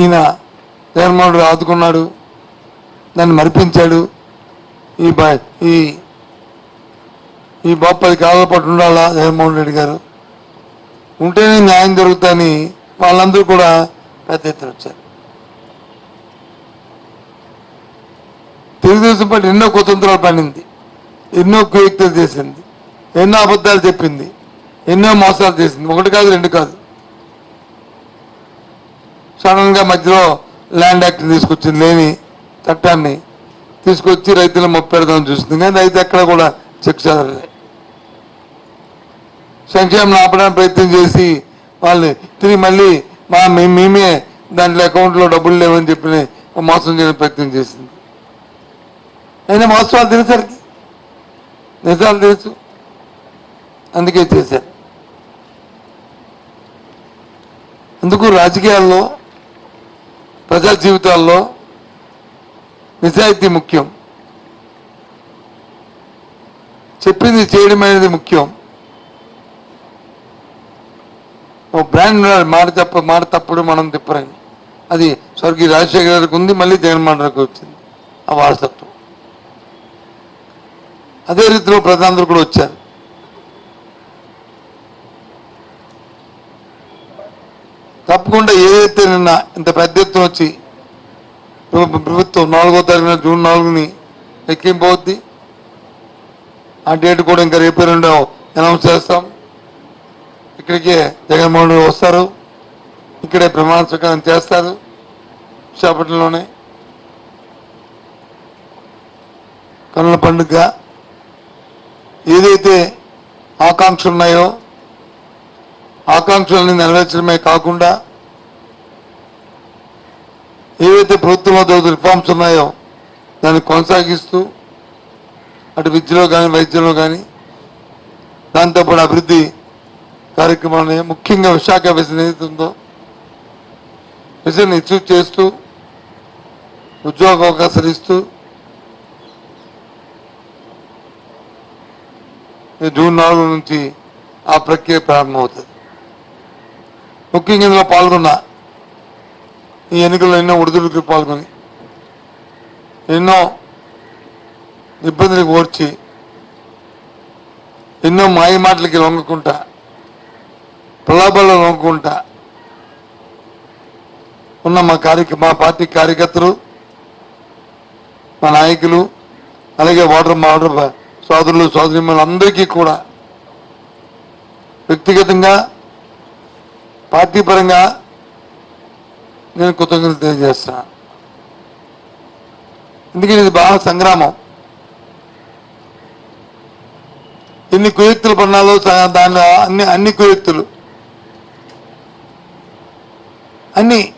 ఈయన జగన్మోహన్ ఆదుకున్నాడు దాన్ని మరిపించాడు. ఈ ఈ ఈ బాపది పది ఉండాలా జగన్మోహన్ రెడ్డి గారు? ఉంటేనే న్యాయం జరుగుతుందని వాళ్ళందరూ కూడా పెద్ద ఎత్తున వచ్చారు. తెలుగుదేశం పార్టీ ఎన్నో కుతంత్రాలు పండింది ఎన్నో కుయుక్తులు చేసింది ఎన్నో అబద్ధాలు చెప్పింది ఎన్నో మోసాలు చేసింది. ఒకటి కాదు రెండు కాదు. సడన్గా మధ్యలో ల్యాండ్ యాక్ట్ తీసుకొచ్చింది లేని చట్టాన్ని. తీసుకొచ్చి రైతులను మొప్పెడదామని చూస్తుంది కానీ రైతు ఎక్కడ కూడా చెక్ చదవలే సంక్షేమం ఆపడానికి ప్రయత్నం చేసి వాళ్ళని తిరిగి మళ్ళీ మా మేమే దాంట్లో అకౌంట్లో డబ్బులు లేవని చెప్పి మోసం చేయడానికి ప్రయత్నం చేసింది. అయినా మోసాలు తెలిసరికి నిజాలు తెలుసు. అందుకే చేశారు. అందుకు రాజకీయాల్లో ప్రజా జీవితాల్లో నిజాయితీ ముఖ్యం. చెప్పింది చేయడం అనేది ముఖ్యం. ఓ బ్రాండ్ ఉండాలి మాట తప్ప మాట తప్పుడు మనం తిప్పరని అది స్వర్గీయ రాజశేఖర గారికి ఉంది మళ్ళీ జగన్మోహన్ రెడ్డికి వచ్చింది. ఆ వారసత్వం. అదే రీతిలో ప్రజలందరూ కూడా వచ్చారు. తప్పకుండా ఏదైతే నిన్న ఇంత పెద్ద ఎత్తున వచ్చి ప్రభుత్వం నాలుగో తారీఖున జూన్ నాలుగుని ఎక్కింపవుద్ది ఆ డేట్ కూడా ఇంకా రేపు రెండో అనౌన్స్ చేస్తాం. ఇక్కడికే జగన్మోహన్ రెడ్డి వస్తారు. ఇక్కడే ప్రమాణ స్వీకారం చేస్తారు విశాఖపట్నంలోనే. కనుల పండుగ ఏదైతే ఆకాంక్షలు ఉన్నాయో ఆకాంక్షలని నెరవేర్చడమే కాకుండా ఏవైతే ప్రభుత్వంలో జరుగుతున్న రిఫార్మ్స్ ఉన్నాయో దాన్ని కొనసాగిస్తూ అటు విద్యలో కానీ వైద్యంలో కానీ దాంతోపాటు అభివృద్ధి కార్యక్రమాలని ముఖ్యంగా విశాఖ విజన్ ఏదైతుందో విజన్ అచీవ్ చేస్తూ ఉద్యోగ అవకాశాలు ఇస్తూ జూన్ నాలుగు నుంచి ఆ ప్రక్రియ ప్రారంభమవుతుంది. ముఖ్యంగా ఇందులో పాల్గొన్న ఈ ఎన్నికల్లో ఎన్నో ఒడిదుడుకులు పాల్గొని ఎన్నో ఇబ్బందులకు ఓర్చి ఎన్నో మాయ మాటలకి లొంగకుంటా ప్రలాభాల్లో లొంగకుంటా ఉన్న మా కార్య మా పార్టీ కార్యకర్తలు మా నాయకులు అలాగే ఓటర్ మా ఓటర్ సోదరులు సోదరిమణులు అందరికీ కూడా వ్యక్తిగతంగా పార్టీ పరంగా నేను కృతజ్ఞతలు తెలియజేస్తున్నా ఎందుకంటే ఇది బాగా సంగ్రామం. ఎన్ని కుయుక్తులు పన్నాలో దానిలో అన్ని అన్ని కుయుక్తులు. అన్ని.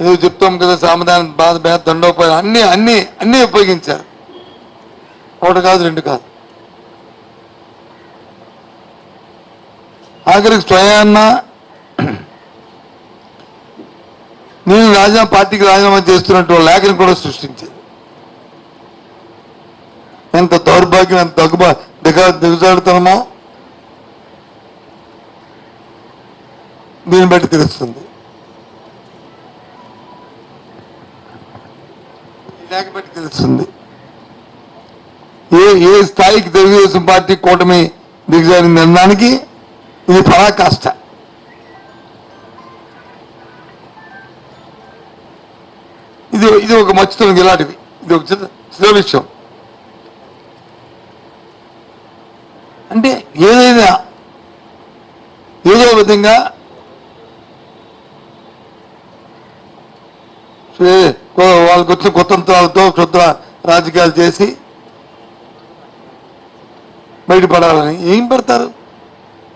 ఏదో చెప్తాం కదా సామధానం బాధ భేద దండోపాయం అన్ని అన్ని అన్ని ఉపయోగించారు. ఒకటి కాదు రెండు కాదు. ఆఖరికి స్వయాన్న నేను రాజీనామా పార్టీకి రాజీనామా చేస్తున్నట్టు లేఖను కూడా సృష్టించింది ఎంత దౌర్భాగ్యం ఎంత దగ్గు దిగ దిగజాడుతున్నామో దీన్ని బట్టి తెలుస్తుంది. లేఖ బట్టి తెలుస్తుంది. ఏ ఏ స్థాయికి తెలుగుదేశం పార్టీ కూటమి దిగజారింది నిర్ణయానికి ఇది పరాకాష్ట. ఇది ఒక మచ్చుతుంది ఇలాంటివి ఇది ఒక చిన్న చిన్న విషయం. అంటే ఏదైనా ఏదో విధంగా వాళ్ళకి వచ్చిన కుతంత్రాలతో క్షుద్ర రాజకీయాలు చేసి బయటపడాలని ఏం పడతారు?